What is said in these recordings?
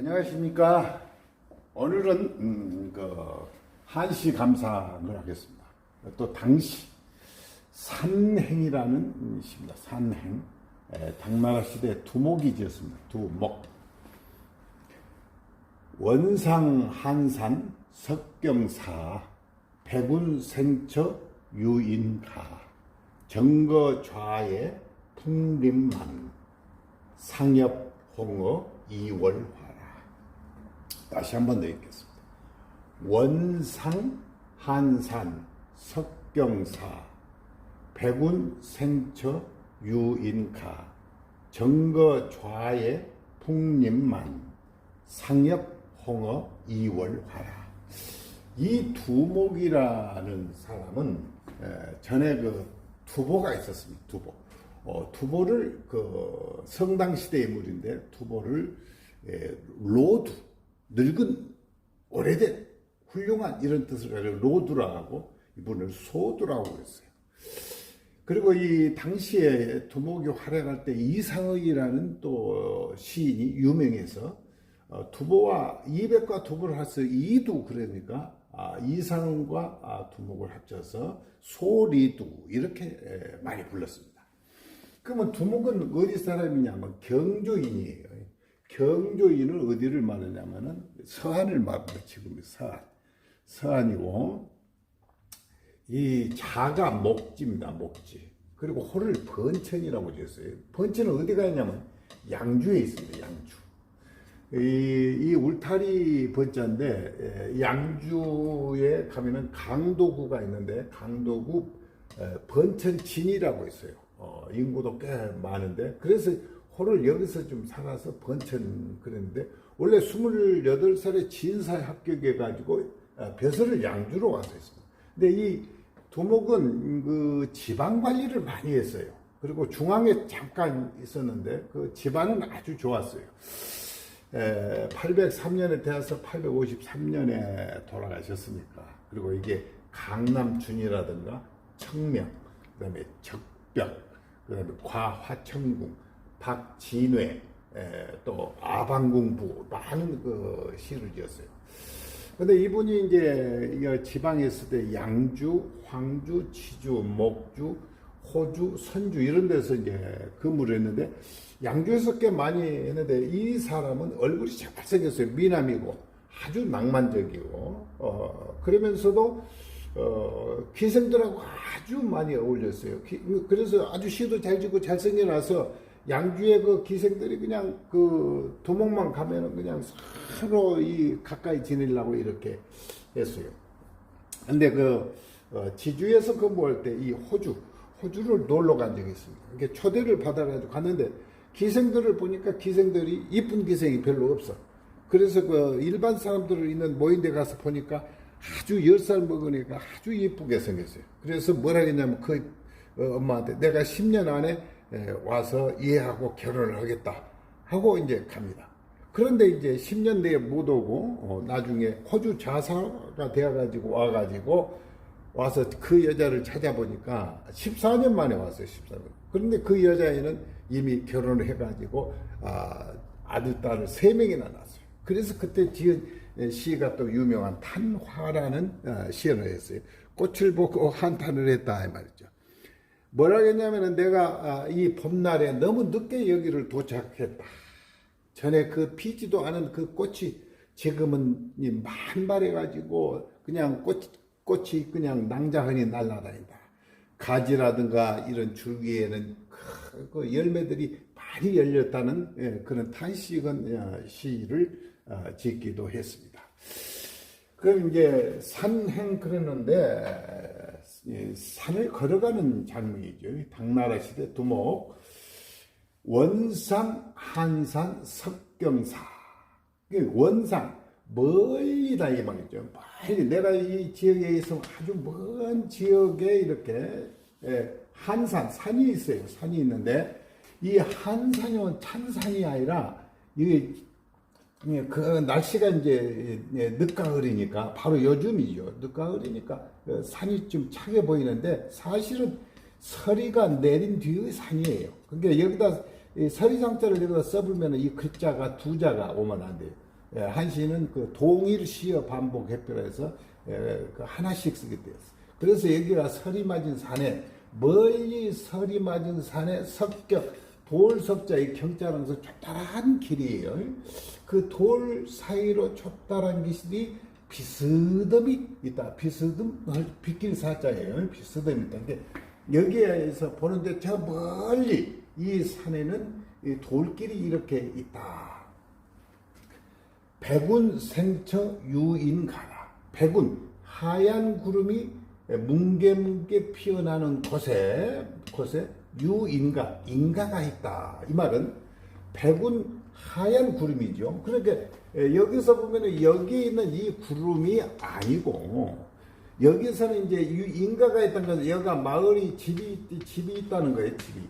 안녕하십니까. 오늘은 음, 그 한시 감상을 하겠습니다. 또 당시 산행이라는 음, 시입니다. 산행. 에, 당나라 시대 두목이 지었습니다. 두목. 원상 한산 석경사 백운 생처 유인가 정거 좌에 풍림만 상엽 홍어 이월화라 다시 한 번 더 읽겠습니다. 원상 한산 석경사 백운 생처 유인가 정거 좌에 풍림만 상엽 홍어 이월화라 이 두목이라는 사람은 에, 전에 그 두보가 있었습니다. 두보. 어, 두보를 그 성당 시대 인물인데 두보를 에, 로두 늙은 오래된 훌륭한 이런 뜻을 가지고 로두라고 이분을 소두라고 그랬어요. 그리고 이 당시에 두목이 활약할 때 이상의라는 또 시인이 유명해서 어, 두보와 이백과 두보를 합쳐 이두 그러니까 아, 이상과 아, 두목을 합쳐서 소리두 이렇게 에, 많이 불렀습니다. 그러면 두목은 어디 사람이냐면 경조인이에요. 경조인은 어디를 말하냐면은 서한을 말합니다. 지금 서한. 서한이고 이 자가 목지입니다. 목지. 그리고 호를 번천이라고 지었어요. 번천은 어디 가 있냐면 양주에 있습니다. 양주. 이, 이 울타리 번자인데 에, 양주에 가면은 강도구가 있는데 강도구 에, 번천진이라고 있어요. 어, 인구도 꽤 많은데 그래서 호를 여기서 좀 살아서 번천 그랬는데 원래 28살에 진사에 합격해 가지고 어, 벼슬을 양주로 와서 했습니다. 근데 이 두목은 그 지방 관리를 많이 했어요. 그리고 중앙에 잠깐 있었는데 그 집안은 아주 좋았어요. 803년에 태어서 853년에 돌아가셨으니까. 그리고 이게 강남준이라든가 청명, 그 다음에 적벽, 그 다음에 과화천궁, 박진회, 에, 또 아방궁부, 많은 그 시를 지었어요. 근데 이분이 이제 이 지방에 있을 때 양주, 황주, 치주, 목주, 호주, 선주 이런 데서 이제 근무를 했는데 양주에서 꽤 많이 했는데 이 사람은 얼굴이 잘생겼어요. 미남이고 아주 낭만적이고 어 그러면서도 어 기생들하고 아주 많이 어울렸어요. 기, 그래서 아주 시도 잘 짓고 잘생겨나서 양주의 그 기생들이 그냥 그 도목만 가면은 그냥 서로 이 가까이 지내려고 이렇게 했어요. 근데 그 어, 지주에서 근무할 때 이 호주 호주를 놀러 간 적이 있습니다. 이게 초대를 받아가지고 갔는데 기생들을 보니까 기생들이 이쁜 기생이 별로 없어. 그래서 그 일반 사람들 있는 모임대 가서 보니까 아주 열 살 먹으니까 아주 예쁘게 생겼어요. 그래서 뭐라 했냐면 그 어, 엄마한테 내가 10년 안에 와서 이해하고 결혼을 하겠다 하고 이제 갑니다. 그런데 이제 10년 내에 못 오고 어, 나중에 호주 자사가 되어가지고 와가지고 와서 그 여자를 찾아보니까 14년 만에 왔어요. 14년. 그런데 그 여자애는 이미 결혼을 해가지고 아, 아들 딸을 세 명이나 낳았어요. 그래서 그때 지은 시가 또 유명한 탄화라는 아, 시를 했어요. 꽃을 보고 한탄을 했다 이 말이죠. 뭐라 했냐면은 내가 아, 이 봄날에 너무 늦게 여기를 도착했다. 전에 그 피지도 않은 그 꽃이 지금은 만발해가지고 그냥 꽃, 꽃이 그냥 낭자흔이 날아다닌다. 가지라든가 이런 줄기에는 그 열매들이 많이 열렸다는 예, 그런 탄식은 시를 어, 짓기도 했습니다. 그럼 이제 산행 그러는데 산을 걸어가는 장면이죠. 당나라 시대 두목 원상 한산 석경사 원상 멀리다 이 말이죠. 멀리 내가 이 지역에 있으면 아주 먼 지역에 이렇게 한산 산이 있어요. 산이 있는데 이 한산이 찬산이 아니라 이게 그 날씨가 이제 늦가을이니까 바로 요즘이죠. 늦가을이니까 산이 좀 차게 보이는데 사실은 서리가 내린 뒤의 산이에요. 그러니까 여기다 서리 상자를 여기다 써보면 이 글자가 두 자가 오면 안 돼요. 예, 한시는 그 동일 시어 반복 해표라서 예, 그 하나씩 쓰게 되었어. 그래서 여기가 서리 맞은 산에 멀리 서리 맞은 산에 석격 돌석자의 경자랑서 좁다란 길이에요. 그 돌 사이로 좁다란 길이 비스듬히 있다. 비스듬 빗길 사자예요. 비스듬히 있다. 근데 여기에서 보는데 저 멀리 이 산에는 이 돌길이 이렇게 있다. 백운 생처 유인 가라. 백운 하얀 구름이 뭉게뭉게 피어나는 곳에 곳에 유인가 인가가 있다. 이 말은 백운 하얀 구름이죠. 그러니까 여기서 보면은 여기 있는 이 구름이 아니고 여기서는 이제 이 인가가 있다는 것은 여기가 마을이 집이 집이 있다는 거예요. 집이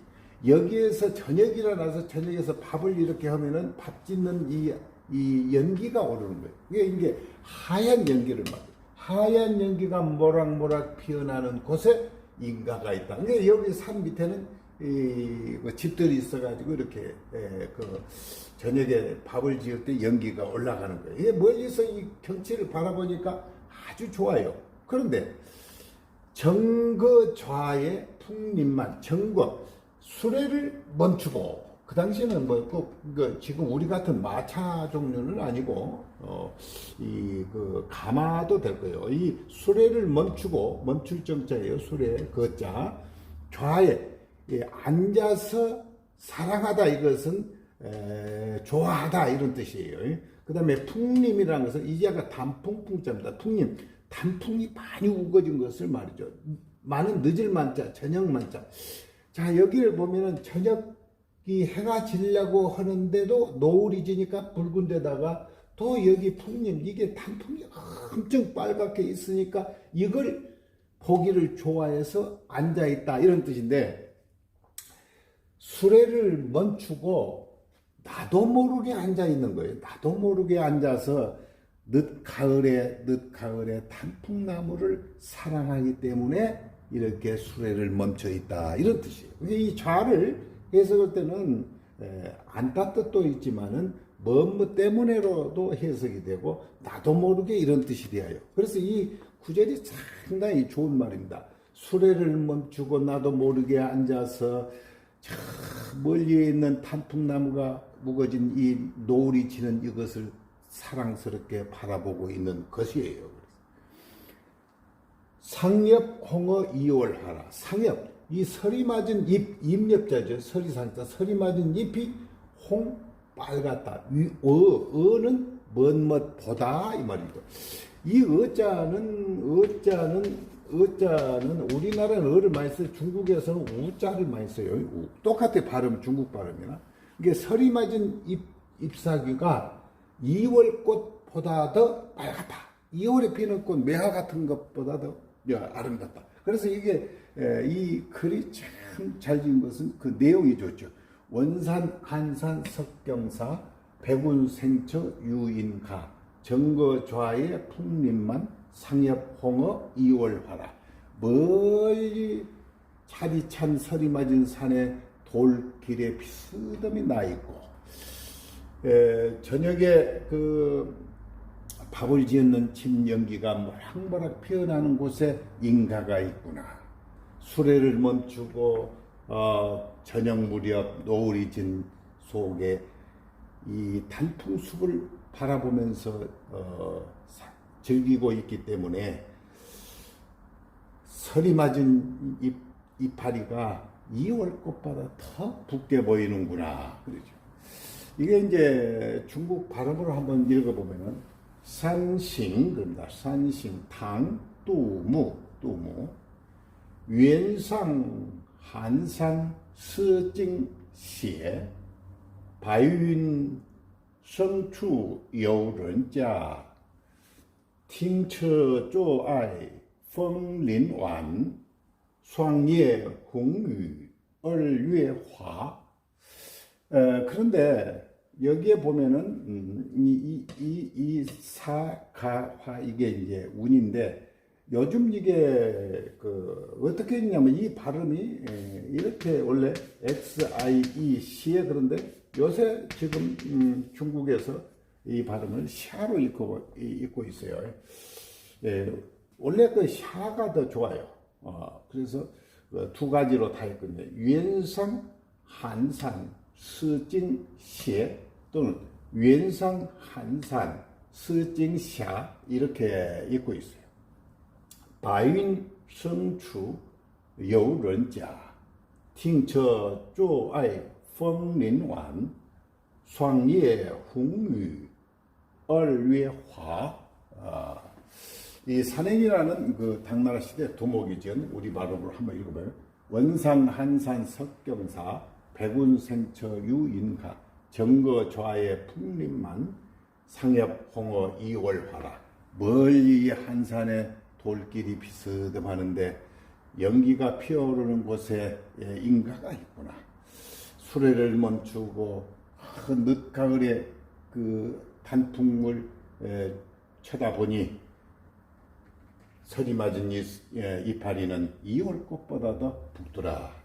여기에서 저녁 일어나서 저녁에서 밥을 이렇게 하면은 밥 짓는 이, 이 연기가 오르는 거예요. 이게 이게 하얀 연기를 말해요. 하얀 연기가 모락모락 피어나는 곳에 인가가 있다. 그러니까 여기 산 밑에는 이, 그 집들이 있어가지고 이렇게 에, 그 저녁에 밥을 지을 때 연기가 올라가는 거예요. 이게 멀리서 이 경치를 바라보니까 아주 좋아요. 그런데 정거 좌의 풍림만 정거 수레를 멈추고 그 당시에는 뭐꼭 그 지금 우리 같은 마차 종류는 아니고 어 이 그 가마도 될 거예요. 이 수레를 멈추고 멈출 정자예요. 수레 그 자 좌에 이 앉아서 사랑하다 이것은 에, 좋아하다 이런 뜻이에요. 그 다음에 풍림이라는 것은 이제가 단풍풍자입니다. 풍림 단풍이 많이 우거진 것을 말이죠. 많은 늦을 만자, 저녁 만자. 자, 여기를 보면은 저녁 이 해가 지려고 하는데도 노을이 지니까 붉은 데다가 또 여기 풍림, 이게 단풍이 엄청 빨갛게 있으니까 이걸 보기를 좋아해서 앉아 있다. 이런 뜻인데, 수레를 멈추고 나도 모르게 앉아 있는 거예요. 나도 모르게 앉아서 늦 가을에 늦 가을에 단풍나무를 사랑하기 때문에 이렇게 수레를 멈춰 있다 이런 뜻이에요. 이 좌를 해석할 때는 안따 뜻도 있지만은 뭐뭐 때문에로도 해석이 되고 나도 모르게 이런 뜻이 되어요. 그래서 이 구절이 상당히 좋은 말입니다. 수레를 멈추고 나도 모르게 앉아서 저 멀리 있는 단풍나무가 묵어진 이 노을이 지는 이것을 사랑스럽게 바라보고 있는 것이에요. 상엽 홍어 이월하라. 상엽 이 설이 맞은 잎 잎엽자죠. 설이 상자 설이 맞은 잎이 홍 빨갛다. 위, 어 어는 먼멋 보다 이 말이죠. 이 어자는 어자는 어자는 우리나라는 어를 많이 써요. 중국에서는 우자를 많이 써요. 우. 똑같아 발음 중국 발음이나 이게 설이 맞은 잎 잎사귀가 2월 꽃보다 더 빨갛다. 2월에 피는 꽃 매화 같은 것보다 더 아름답다. 그래서 이게 이 글이 참 잘 지은 것은 그 내용이 좋죠. 원산, 한산, 석경사, 백운, 생처, 유인가, 정거, 좌의 풍림만, 상엽, 홍어, 이월화라. 멀리 차디찬 설이 맞은 산에 돌길에 비스듬히 나 있고, 에, 저녁에 그 밥을 지었는 침 연기가 모락모락 피어나는 곳에 인가가 있구나. 수레를 멈추고 어, 저녁 무렵 노을이 진 속에 이 단풍 숲을 바라보면서 어, 사, 즐기고 있기 때문에 설이 맞은 잎, 이파리가 2월 꽃보다 더 붉게 보이는구나. 그러죠. 이게 이제 중국 발음으로 한번 읽어보면은 산싱, 그럽니다. 산싱, 당, 뚜무, 뚜무, 왼상, 한산, 서징시에, 바윤, 성추, 여人家, 听车坐爱风林晚，霜叶红雨二月华。 에, 그런데 여기에 보면은 음, 이, 이, 이, 이 사가화 이게 이제 운인데 요즘 이게 그 어떻게 했냐면 이 발음이 에, 이렇게 원래 X I E C에 그런데 요새 지금 음, 중국에서 이 발음을 샤로 읽고, 읽고 있어요. 예, 원래 그 샤가 더 좋아요. 어, 그래서 그 두 가지로 다 있거든요.原성 한산 스징시에 또는 왼상 한산, 스징샤 이렇게 읽고 있어요. 바윈 성추 여런자, 팅처 쪼아이 펑린완, 상예 홍유, 얼외화, 아. 이 산행이라는 그 당나라 시대 도목이 지은 우리 발음으로 한번 읽어봐요. 원상 한산 석경사 백운생처 유인각 정거 좌의 풍림만 상엽 홍어 이월화라 멀리 한산에 돌길이 비스듬하는데 연기가 피어오르는 곳에 예, 인가가 있구나. 수레를 멈추고 그 늦가을에 그 단풍을 에, 쳐다보니 서리 맞은 이, 예, 이파리는 이월꽃보다 더 붉더라.